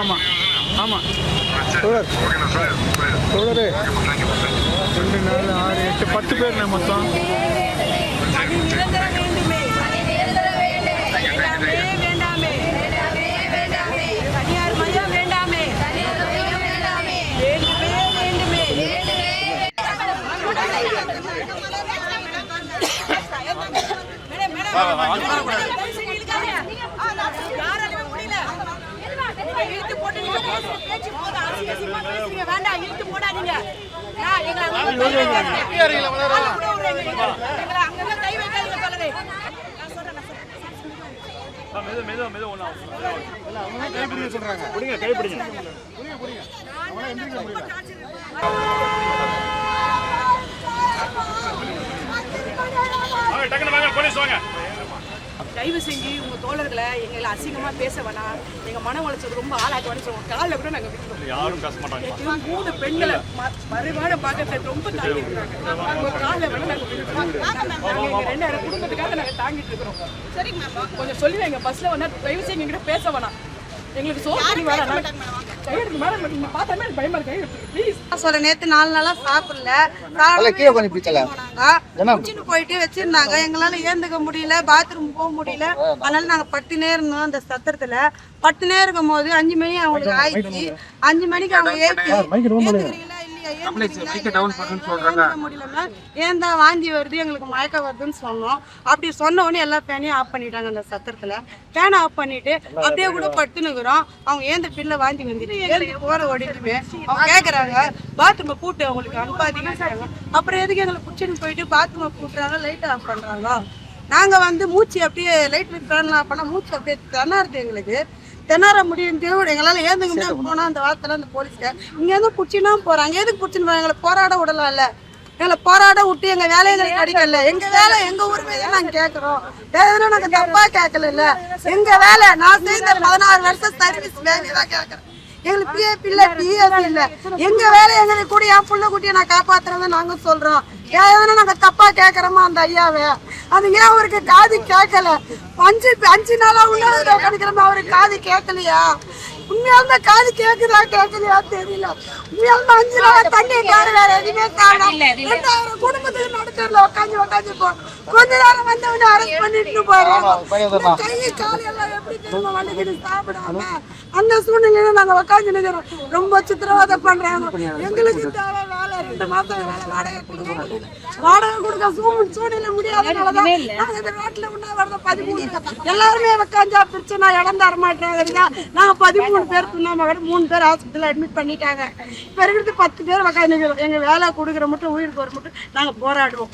ஆமாம். ஆமாம் ஆமாம் தோழர். தோழரே. ரெண்டு நாலு ஆறு எட்டு பத்து பேர்ண்ணே மொத்தம். அது நிரந்தரம் வேண்டுமே வேண்டாமே வேண்டாமே தனியார் மயம் வேண்டாமே வேண்டுமே வேண்டுமே மேடம், மேடம், தயவு செஞ்சு இழுக்காதீங்க. யாராலுமே முடியல. நீங்க இழுத்து போட்டு நீங்க பேசுற பேச்சு போதும். அசிங்க அசிங்கமா பேசுறீங்க. வேண்டாம், இழுத்து போடாதீங்க. நான் எங்களை அங்கங்க கை வைக்காதீங்க. ஆளு கூட விடுறீங்க நீங்க. எங்களை அங்கங்க கை வைக்காதீங்க தோழரே. நான் சொல்றேன், நான் சொல்றேன். சொல்றாங்க தயவு செஞ்சு உங்க தோழர்களை எங்களை அசிங்கமா பேச வேணாம். எங்க மன உளைச்சல் ரொம்ப ஆளாக்க வேணும் சொல்லுவோம் காலில் கூட நாங்க விட்டுருவோம். யாரும் பேச மாட்டாங்க. நேற்று மூணு பெண்களை மறைவான பாக்கத்தை ரொம்ப தாங்கிட்டு இருக்காங்க. உங்க காலில் வேணா நாங்க விட்டுருவோம். நாங்க எங்க ரெண்டாயிரம் குடும்பத்துக்காக நாங்க தாங்கிட்டு இருக்கிறோம். சரிங்க கொஞ்சம் சொல்லி வைங்க பஸ்ல வந்தா தயவு செஞ்சு எங்கிட்ட பேச வேணாம். எங்களுக்கு சோறு வேணாம். கையெடுத்து மேடம். நீங்க பார்த்தாமே எனக்கு பயமா இருக்கு? ப்ளீஸ் சொல்ல நேத்து நாலு நாளா சாப்பிடல. கீழே கொஞ்சம் பிடிச்சல குச்சிட்டு போயிட்டு வச்சிருந்தாங்க. எங்களால ஏந்துக்க முடியல பாத்ரூம் போக முடியல. அதனால நாங்க பட்டுனே இருந்தோம் அந்த சத்திரத்துல. பட்டுனே இருக்கும் போது அஞ்சு மணி அவங்களுக்கு ஆயிடுச்சு. அஞ்சு மணிக்கு அவங்க ஏத்தி ஏன் தான் வாந்தி வருது எங்களுக்கு மயக்கம் வருதுன்னு சொன்னோம். அப்படி சொன்ன உடனே எல்லா ஃபேனையும் ஆஃப் பண்ணிட்டாங்க அந்த சத்திரத்துல ஃபேனை ஆஃப் பண்ணிட்டு அப்படியே கூட படுத்துனுக்குறோம் அவங்க ஏந்த பில்ல வாந்தி வந்துட்டு போற ஓடிட்டுமே. அவங்க கேக்குறாங்க பாத்ரூமை கூட்டு அவங்களுக்கு அனுப்பாதீங்க அப்புறம் எதுக்கு எங்களை குச்சின்னு போயிட்டு பாத்ரூமை கூட்டுறாங்க லைட் ஆஃப் பண்றாங்க? நாங்க வந்து மூச்சு அப்படியே லைட் ஃபேன்லாம் ஆஃப் பண்ணா மூச்சு அப்படியே திணறுது எங்களுக்கு. திணற முடியும் தேவை எங்களால ஏந்துக்க முடியாது. போனா அந்த வார்த்தை அந்த போலீஸ்க்கு இங்க இருந்து புடிச்சுனா போறாங்க. எதுக்கு புடிச்சுன்னு போறாங்க? எங்களை போராட விடலாம்ல. எங்களை போராட விட்டு எங்க வேலையை எங்களுக்கு கிடைக்கல. எங்க வேலை எங்க உரிமை தான் நாங்க கேக்குறோம் எதுனா நாங்க தப்பா கேட்கல இல்ல எங்க வேலை நான் செய்த பதினாறு வருஷம் சர்வீஸ் வேலையை தான் கேக்குறேன் எங்களுக்கு பிஏபி இல்ல பிஎஃப் இல்ல. எங்க வேலை எங்களுக்கு கூட என் புள்ள குட்டியை நான் காப்பாத்துறத நாங்க சொல்றோம். ஏன்னா எதனா நாங்க தப்பா கேக்குறோமா அந்த ஐயாவை? அது ஏன் அவருக்கு காது கேட்கல அஞ்சு அஞ்சு நாளா உள்ள கிடைக்கிறோமா அவருக்கு காது கேட்கலையா உண்மையாலுமே காது கேக்குதா கேட்கலையா தெரியல. உண்மையாலுமே அஞ்சு நாளா தண்ணி காடு வேற எதுவுமே காணும். குடும்பத்துக்கு நடுத்தரில் உட்காந்து உட்காந்து போ. கொஞ்ச நேரம் வந்தவனே அரெஸ்ட் பண்ணிட்டு போறாங்க கை கால் எல்லாம் எப்படி திரும்ப வலிக்குது சாப்பிடாம? அந்த சூழ்நிலையில நாங்க உட்காந்து நிக்கிறோம். ரொம்ப சித்திரவதை பண்றாங்க. எங்களுக்கு தேவை வேலை ரெண்டு மாசம் வேலை வாடகை கொடுக்க முடியல. வாடகை கொடுக்க சூழ் சூழ்நிலை முடியாதனாலதான் நாங்க இந்த ரோட்ல உண்ணாவிரதம் பதிமூணு எல்லாருமே உட்காந்தா பிரச்சனை இடம் தர மாட்டாங்க நாங்க பதிமூணு பேர் துண்ணாம மூணு பேர் ஹாஸ்பிட்டல் அட்மிட் பண்ணிட்டாங்க. இப்ப இருக்கிறது பத்து பேர் உட்காந்து எங்க வேலை கொடுக்குற மட்டும் உயிருக்கு ஒரு மட்டும் நாங்க போராடுவோம்.